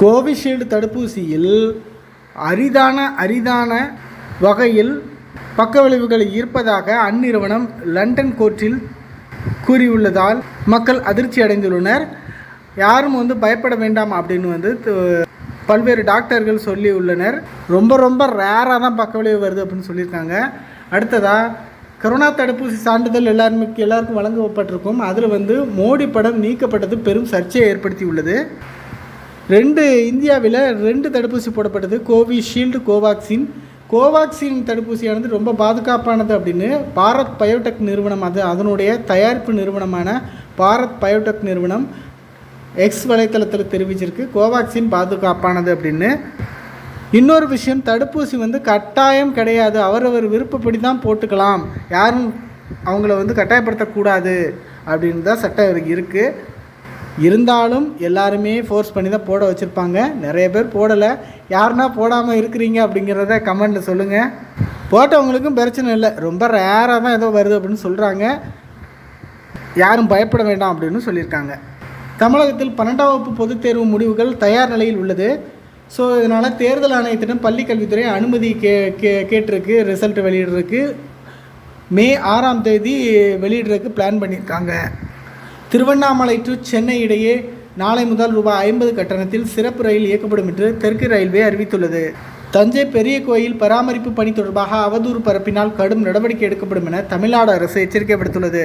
Covishield தடுப்பூசியில் அரிதான அரிதான வகையில் பக்கவிளைவுகள் இருப்பதாக அந்நிறுவனம் லண்டன் கோர்ட்டில் கூறியுள்ளதால் மக்கள் அதிர்ச்சி அடைந்துள்ளனர். யாரும் வந்து பயப்பட வேண்டாம் அப்படின்னு வந்து பல்வேறு டாக்டர்கள் சொல்லி உள்ளனர் ரொம்ப ரொம்ப ரேராக தான் பக்கவிளைவு வருது அப்படின்னு சொல்லியிருக்காங்க. அடுத்ததாக கொரோனா தடுப்பூசி சான்றிதழ் எல்லாருமே எல்லாருக்கும் வழங்கப்பட்டிருக்கும். அதில் வந்து மோடி படம் நீக்கப்பட்டது பெரும் சர்ச்சையை ஏற்படுத்தி உள்ளது ரெண்டு இந்தியாவில் ரெண்டு தடுப்பூசி போடப்பட்டது. கோவிஷீல்டு கோவாக்சின் கோவாக்சின் தடுப்பூசியானது ரொம்ப பாதுகாப்பானது அப்படின்னு பாரத் பயோடெக் நிறுவனம் அது அதனுடைய தயாரிப்பு நிறுவனமான பாரத் பயோடெக் நிறுவனம் எக்ஸ் வலைத்தளத்தில் தெரிவிச்சிருக்கு. கோவாக்சின் பாதுகாப்பானது அப்படின்னு. இன்னொரு விஷயம் தடுப்பூசி வந்து கட்டாயம் கிடையாது. அவரவர் விருப்பப்படி தான் போட்டுக்கலாம். யாரும் அவங்கள வந்து கட்டாயப்படுத்தக்கூடாது அப்படின்னு தான் சட்டம் இருக்குது இருந்தாலும் எல்லாருமே ஃபோர்ஸ் பண்ணி தான் போட வச்சுருப்பாங்க. நிறைய பேர் போடலை. யாருன்னா போடாமல் இருக்கிறீங்க அப்படிங்கிறத கமெண்ட்டில் சொல்லுங்கள் போட்டவங்களுக்கும் பிரச்சனை இல்லை. ரொம்ப ரேராக தான் ஏதோ வருது அப்படின்னு சொல்கிறாங்க யாரும் பயப்பட வேண்டாம் அப்படின்னு சொல்லியிருக்காங்க. தமிழகத்தில் பன்னெண்டாம் வகுப்பு பொதுத் தேர்வு முடிவுகள் தயார் நிலையில் உள்ளது. ஸோ இதனால் தேர்தல் ஆணையத்திடம் பள்ளி கல்வித்துறை அனுமதி கே கே கேட்டிருக்கு ரிசல்ட் வெளியிடுறதுக்கு. மே ஆறாம் தேதி வெளியிடுறதுக்கு பிளான் பண்ணியிருக்காங்க. திருவண்ணாமலை டு சென்னை இடையே நாளை முதல் ரூபாய் ஐம்பது கட்டணத்தில் சிறப்பு ரயில் இயக்கப்படும் என்று தெற்கு ரயில்வே அறிவித்துள்ளது. தஞ்சை பெரிய கோயில் பராமரிப்பு பணி தொடர்பாக அவதூறு பரப்பினால் கடும் நடவடிக்கை எடுக்கப்படும் என தமிழ்நாடு அரசு எச்சரிக்கை விடுத்துள்ளது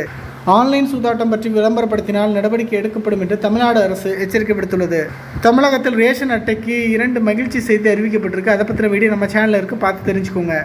ஆன்லைன் சூதாட்டம் பற்றி விளம்பரப்படுத்தினால் நடவடிக்கை எடுக்கப்படும் என்று தமிழ்நாடு அரசு எச்சரிக்கை விடுத்துள்ளது தமிழகத்தில் ரேஷன் அட்டைக்கு இரண்டு மகிழ்ச்சி செய்தி அறிவிக்கப்பட்டிருக்கு. அதை பற்றின வீடியோ நம்ம சேனலில் இருக்குது பார்த்து தெரிஞ்சுக்கோங்க.